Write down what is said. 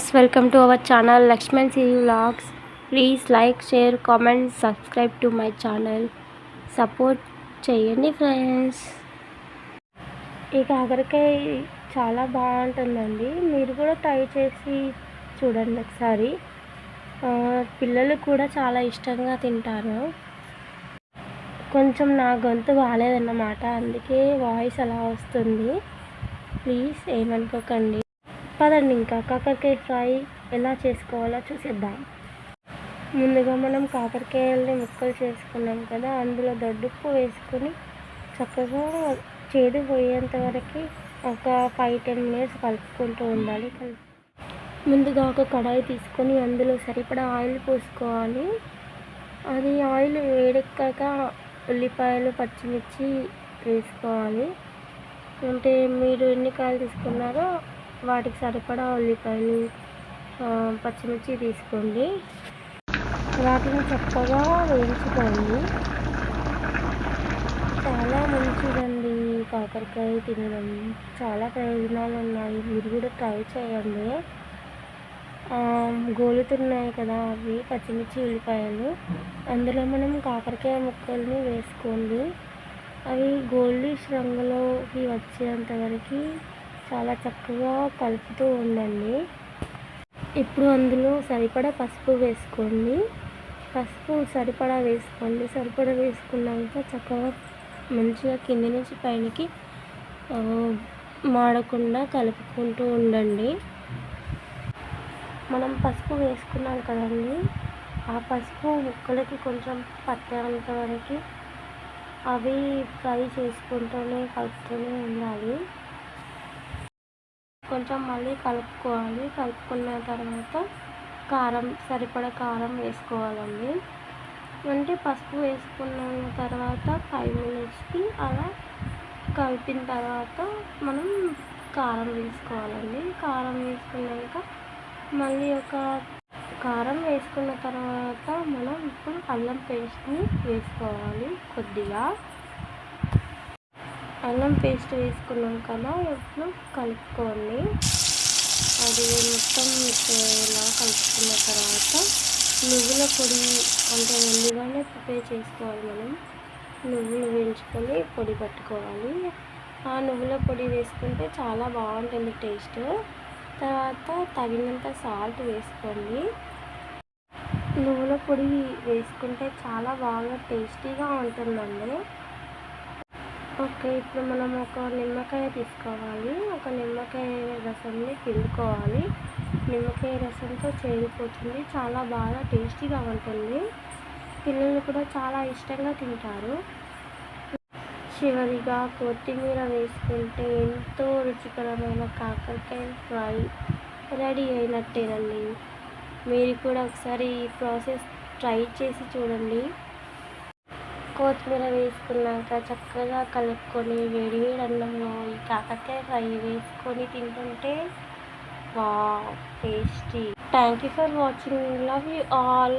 Friends welcome to our channel Lakshman C vlogs please like share comment subscribe to my channel support చేయండి friends ఈ కాకరకాయ చాలా బాగుంటుందండి. మీరు కూడా ట్రై చేసి చూడండి ఒకసారి. పిల్లలు కూడా చాలా ఇష్టంగా తింటారు. కొంచెం నా గొంతు బాగాలేదన్నమాట అందుకే వాయిస్ అలా వస్తుంది. ప్లీజ్ ఏమనుకోకండి. పదండి ఇంకా. కాకరకాయ ఫ్రై ఎలా చేసుకోవాలో చూసేద్దాం. ముందుగా మనం కాకరకాయల్ని ముక్కలు చేసుకున్నాం కదా అందులో దొడ్డుప్పు వేసుకొని చక్కగా చేదు పోయేంత వరకు ఒక ఫైవ్ టెన్ మినిట్స్ కలుపుకుంటూ ఉండాలి. ముందుగా ఒక కడాయి తీసుకొని అందులో సరిపడా ఆయిల్ పోసుకోవాలి. అది ఆయిల్ వేడెక్కాక ఉల్లిపాయలు పచ్చిమిర్చి వేసుకోవాలి. అంటే మీరు ఎన్ని కాయలు తీసుకున్నారో వాటికి సరిపడా ఉల్లిపాయలు పచ్చిమిర్చి తీసుకోండి. వాటిని చక్కగా వేయించుకోండి. చాలా మంచిదండి కాకరకాయ తినడం. చాలా ప్రయోజనాలు ఉన్నాయి. మీరు కూడా ట్రై చేయండి. గోలుతున్నాయి కదా అవి పచ్చిమిర్చి ఉల్లిపాయలు. అందులో మనం కాకరకాయ ముక్కల్ని వేసుకోండి. అవి గోల్డిష్ రంగులోకి వచ్చేంత వరకు చాలా చక్కగా కలుపుతూ ఉండండి. ఇప్పుడు అందులో సరిపడా పసుపు వేసుకోండి. పసుపు సరిపడా వేసుకోండి. సరిపడా వేసుకున్నాక చక్కగా మంచిగా కింది నుంచి పైనకి మాడకుండా కలుపుకుంటూ ఉండండి. మనం పసుపు వేసుకున్నాం కదండి. ఆ పసుపు ముక్కలకి కొంచెం పట్టేంత వరకు అవి ఫ్రై చేసుకుంటూనే కలుపుతూనే ఉండాలి. కొంచెం మళ్ళీ కలుపుకోవాలి. కలుపుకున్న తర్వాత కారం సరిపడా కారం వేసుకోవాలండి. అంటే పసుపు వేసుకున్న తర్వాత ఫైవ్ మినిట్స్కి అలా కలిపిన తర్వాత మనం కారం వేసుకోవాలండి. కారం వేసుకున్నాక మళ్ళీ ఒక కారం వేసుకున్న తర్వాత మనం ఇప్పుడు అల్లం పేస్ట్ని వేసుకోవాలి కొద్దిగా. అల్లం పేస్ట్ వేసుకున్నాం కదా ఇప్పుడు కలుపుకోండి. అది మొత్తం ఇలా కలుపుకున్న తర్వాత నువ్వుల పొడి అంటే ముందుగానే ప్రిపేర్ చేసుకోవాలి మనం. నువ్వులు వేయించుకొని పొడి పట్టుకోవాలి. ఆ నువ్వుల పొడి వేసుకుంటే చాలా బాగుంటుంది టేస్ట్. తర్వాత తగినంత సాల్ట్ వేసుకోండి. నువ్వుల పొడి వేసుకుంటే చాలా బాగా టేస్టీగా ఉంటుందండి. ఓకే ఇప్పుడు మనం ఒక నిమ్మకాయ తీసుకోవాలి. ఒక నిమ్మకాయ రసంని పిండుకోవాలి. నిమ్మకాయ రసంతో చేరిపోతుంది. చాలా బాగా టేస్టీగా ఉంటుంది. పిల్లలు కూడా చాలా ఇష్టంగా తింటారు. చివరిగా కొత్తిమీర వేసుకుంటే ఎంతో రుచికరమైన కాకరకాయ ఫ్రై రెడీ అయినట్టేనండి మీరు కూడా ఒకసారి ఈ ప్రాసెస్ ట్రై చేసి చూడండి. కొత్తిమీర వేసుకున్నాక చక్కగా కలుపుకొని వేడి వేడి అన్నంలో ఈ కాకరకాయ ఫ్రై వేసుకొని తింటుంటే వా tasty. Thank you for watching love you all